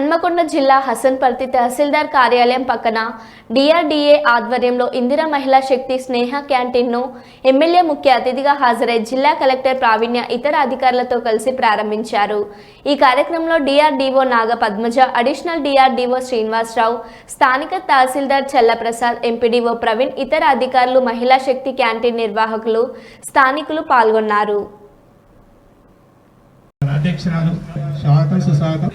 హన్మకొండ జిల్లా హసన్పర్తి తహసీల్దార్ కార్యాలయం పక్కన డిఆర్డీఏ ఆధ్వర్యంలో ఇందిరా మహిళా శక్తి స్నేహ క్యాంటీన్ను ఎమ్మెల్యే ముఖ్య అతిథిగా హాజరై జిల్లా కలెక్టర్ ప్రావీణ్య ఇతర అధికారులతో కలిసి ప్రారంభించారు. ఈ కార్యక్రమంలో DRDO Naga Padmaja additional DRDO Srinivasarao స్థానిక తహసీల్దార్ చల్లప్రసాద్ ఎంపీడీఓ ప్రవీణ్ ఇతర అధికారులు మహిళా శక్తి క్యాంటీన్ నిర్వాహకులు స్థానికులు పాల్గొన్నారు. అధ్యక్షురాలు స్వాగతం సుస్వాగతం.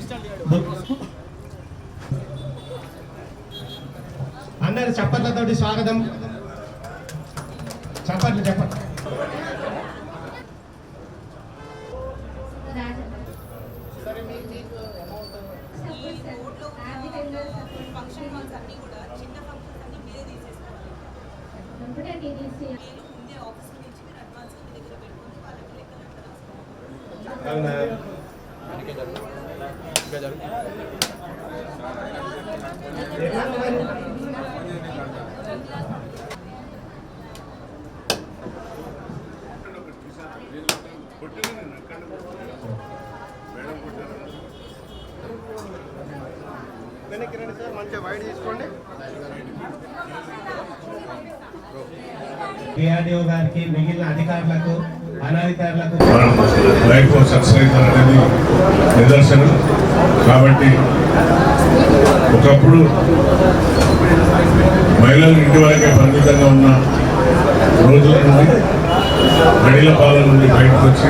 అందరు చప్పట్లతోటి స్వాగతం. చప్పట్లు చెప్పండి ఫంక్షన్ వెనక్కి రండి సార్ మంచిగా వైడ్ తీసుకోండి డిఆర్డిఓ గారికి మిగిలిన అధికారులకు లైఫ్ సక్సెస్ అనేది నిదర్శనం. కాబట్టి ఒకప్పుడు మహిళలు ఇంటి వరకే పరిమితంగా ఉన్న రోజుల నుండి గడిల పాలన నుండి బయటకు వచ్చి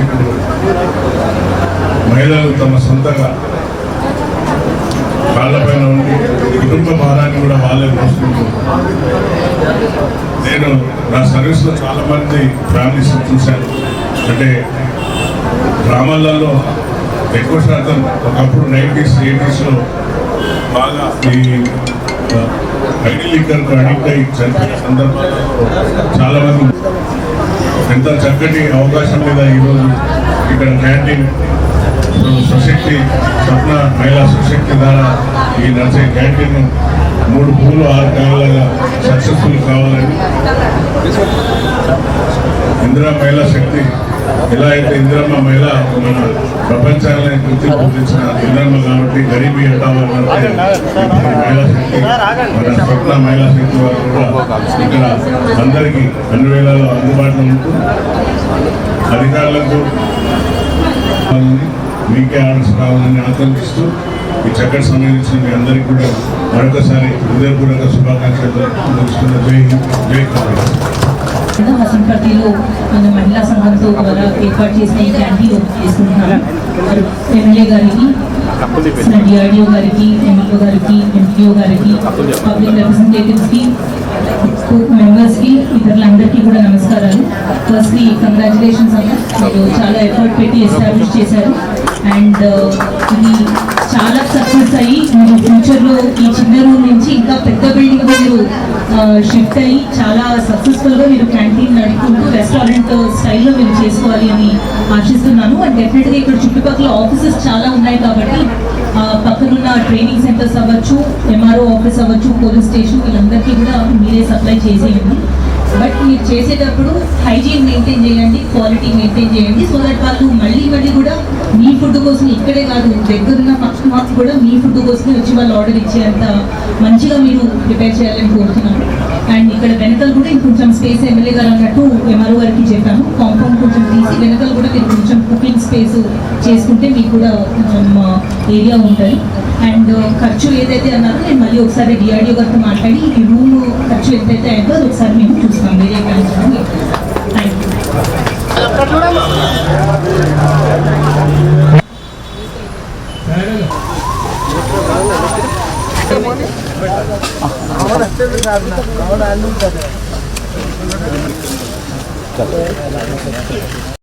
మహిళలు తమ సొంతంగా కాళ్ళపైన ఉండి కుటుంబ భారాన్ని కూడా వాళ్ళే మోసుకుంటూ నేను నా సర్వీస్లో చాలా మంది ఫ్యామిలీస్ చూశాను. అంటే గ్రామాలలో ఎక్కువ శాతం ఒకప్పుడు నైంటీస్ ఎయిటీస్లో బాగా ఈ ఐడి లిక్కర్కు అడిక్ట్ అయ్యి చనిపోయిన సందర్భాల్లో చాలామంది ఎంత చక్కటి అవకాశం మీద ఈరోజు ఇక్కడ క్యాంటీన్ సుశక్తి స్వప్న మహిళా సుశక్తి ద్వారా ఈ నడిచే క్యాంటీన్ మూడు పూలు ఆరు కాయలుగా సక్సెస్ఫుల్ కావాలని ఇందిరా మహిళా శక్తి. ఎలా అయితే ఇందిరమ్మ మహిళ మన ప్రపంచాన్ని గుర్తింపు పొందించిన ఇందిరమ్మ కాబట్టి గరీబీ హటావాలంటే మహిళా శక్తి మన స్వప్న మహిళా శక్తి వారు కూడా ఇక్కడ అందరికీ అన్ని వేళల్లో అందుబాటులో ఉంటూ అధికారులకు కావాలని, మీకే ఆర్డర్స్ కావాలని ఆకాంక్షిస్తూ ఈ చక్కటి సమయం ఇచ్చిన మీ అందరికీ కూడా మరొకసారి హృదయపూర్వక శుభాకాంక్షలు జై జై కాంగ్రెస్. హసన్పర్తిలో మన మహిళా సంఘంతో ద్వారా ఏర్పాటు చేసిన ఈ క్యాంటీన్ ఓపెన్ ఎమ్మెల్యే గారికి డిఆర్డిఓ గారికి ఎంఈఓ గారికి ఎంపీఓ గారికి పబ్లిక్ రిప్రజెంటేటివ్స్కి మెంబర్స్కి ఇతరులందరికీ కూడా నమస్కారాలు. ఫస్ట్లీ కంగ్రాచులేషన్స్ అన్న మీరు చాలా ఎఫర్ట్ పెట్టి ఎస్టాబ్లిష్ చేశారు అండ్ ఇది చాలా సక్సెస్ అయ్యి మీరు ఫ్యూచర్లో ఈ చిన్న రూమ్ నుంచి ఇంకా పెద్ద బిల్డింగ్ మీరు షిఫ్ట్ అయ్యి చాలా సక్సెస్ఫుల్గా మీరు క్యాంటీన్ నడుపుకుంటూ రెస్టారెంట్ స్టైల్లో uh, మీరు చేసుకోవాలి అని ఆశిస్తున్నాను. అండ్ డెఫినెట్గా ఇక్కడ చుట్టుపక్కల ఆఫీసెస్ చాలా ఉన్నాయి కాబట్టి పక్కనున్న ట్రైనింగ్ సెంటర్స్ అవ్వచ్చు ఎంఆర్ఓ ఆఫీస్ అవ్వచ్చు పోలీస్ స్టేషన్ వీళ్ళందరికీ కూడా మీరే సప్లై చేసేయండి. బట్ మీరు చేసేటప్పుడు హైజీన్ మెయింటైన్ చేయండి క్వాలిటీ మెయింటైన్ చేయండి సో దట్ వాళ్ళు మళ్ళీ మళ్ళీ కూడా మీ ఫుడ్ కోసం ఇక్కడే కాదు దగ్గరున్న ఫంక్షన్ హాల్స్ కూడా మీ ఫుడ్ కోసమే వచ్చి వాళ్ళు ఆర్డర్ ఇచ్చేంత మంచిగా మీరు ప్రిపేర్ చేయాలని కోరుతున్నాను. అండ్ ఇక్కడ వెనకలు కూడా ఇంకొంచెం స్పేస్ ఎమ్మెల్యే గారు అన్నట్టు ఎంఆర్ఓ గారికి చెప్పాను. కాంపౌండ్ కొంచెం తీసి వెనకలు కూడా మీరు కొంచెం కుకింగ్ స్పేస్ చేసుకుంటే మీకు కూడా um, కొంచెం ఏరియా ఉంటుంది. అండ్ ఖర్చు ఏదైతే అన్నారో నేను మళ్ళీ ఒకసారి డిఆర్డిఓ గారితో మాట్లాడి ఈ రూమ్ ఖర్చు ఎంతైతే అయిందో అది ఒకసారి మేము చూస్తాం. వేరే థ్యాంక్ యూ